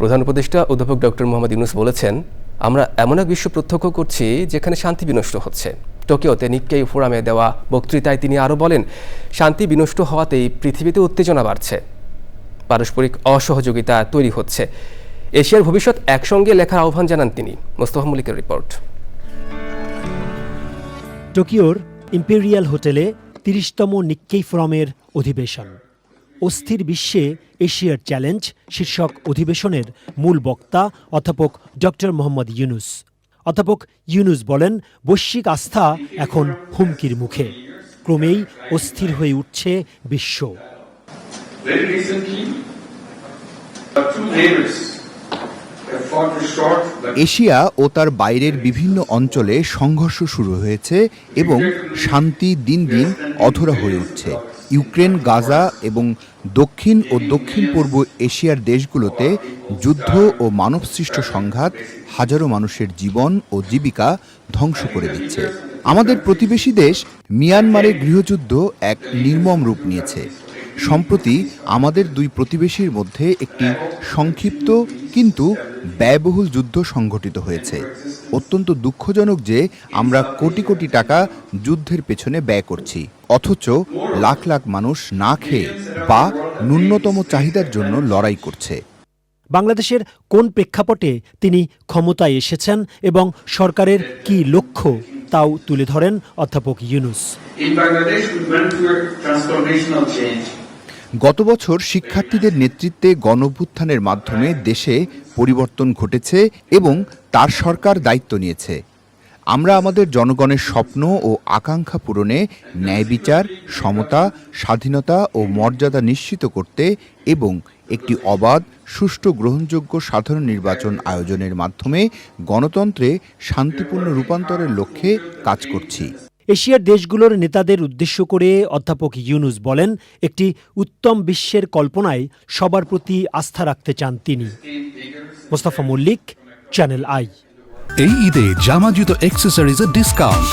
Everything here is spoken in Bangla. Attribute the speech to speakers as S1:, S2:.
S1: প্রধান উপদেষ্টা অধ্যাপক ডক্টর মোহাম্মদ ইউনুস বলেছেন, আমরা এমন এক বিশ্ব প্রত্যক্ষ করছি যেখানে শান্তি বিনষ্ট হচ্ছে। টোকিওতে নিক্কেই ফোরামে দেওয়া বক্তৃতায় তিনি আরও বলেন, শান্তি বিনষ্ট হওয়াতেই পৃথিবীতে উত্তেজনা বাড়ছে। পারস্পরিক অসহযোগিতা তৈরি হচ্ছে। এশিয়ার ভবিষ্যৎ একসঙ্গে লেখার আহ্বান জানান তিনি। মোস্তফা মল্লিকের রিপোর্ট।
S2: টোকিওর ইম্পেরিয়াল হোটেলে তিরিশতম নিক্কেই ফোরামের অধিবেশন। অস্থির বিশ্বে এশিয়ার চ্যালেঞ্জ শীর্ষক অধিবেশনের মূল বক্তা অধ্যাপক ডক্টর মোহাম্মদ ইউনুস। অধ্যাপক ইউনুস বলেন বৈশ্বিক আস্থা এখন হুমকির মুখে। ক্রমেই অস্থির হয়ে উঠছে বিশ্ব।
S3: এশিয়া ও তার বাইরের বিভিন্ন অঞ্চলে সংঘর্ষ শুরু হয়েছে এবং শান্তি দিন দিন অধরা হয়ে উঠছে। ইউক্রেন, গাজা এবং দক্ষিণ ও দক্ষিণ পূর্ব এশিয়ার দেশগুলোতে যুদ্ধ ও মানবসৃষ্ট সংঘাত হাজারো মানুষের জীবন ও জীবিকা ধ্বংস করে দিচ্ছে। আমাদের প্রতিবেশী দেশ মিয়ানমারে গৃহযুদ্ধ এক নির্মম রূপ নিয়েছে। সম্প্রতি আমাদের দুই প্রতিবেশীর মধ্যে একটি সংক্ষিপ্ত কিন্তু ব্যয়বহুল যুদ্ধ সংঘটিত হয়েছে। অত্যন্ত দুঃখজনক যে আমরা কোটি কোটি টাকা যুদ্ধের পেছনে ব্যয় করছি। অথচ লাখ লাখ মানুষ না খেয়ে বা ন্যূনতম চাহিদার জন্য লড়াই করছে।
S2: বাংলাদেশের কোন প্রেক্ষাপটে তিনি ক্ষমতায় এসেছেন এবং সরকারের কি লক্ষ্য তাও তুলে ধরেন অধ্যাপক Yunus.
S4: In Bangladesh we went through a transformational change.
S3: গত বছর শিক্ষার্থীদের নেতৃত্বে গণভ্যুত্থানের মাধ্যমে দেশে পরিবর্তন ঘটেছে এবং তার সরকার দায়িত্ব নিয়েছে। আমরা আমাদের জনগণের স্বপ্ন ও আকাঙ্ক্ষা পূরণে ন্যায় বিচার, সমতা, স্বাধীনতা ও মর্যাদা নিশ্চিত করতে এবং একটি অবাধ, সুষ্ঠু, গ্রহণযোগ্য সাধারণ নির্বাচন আয়োজনের মাধ্যমে গণতন্ত্রে শান্তিপূর্ণ রূপান্তরের লক্ষ্যে কাজ করছি।
S2: এশিয়ার দেশগুলোর নেতাদের উদ্দেশ্য করে অধ্যাপক ইউনুস বলেন একটি উত্তম বিশ্বের কল্পনায় সবার প্রতি আস্থা রাখতে চান তিনি। মোস্তাফা মল্লিক চ্যানেল আই
S5: এই ঈদে জামা জুতো অ্যাক্সেসরিজের ডিসকাউন্ট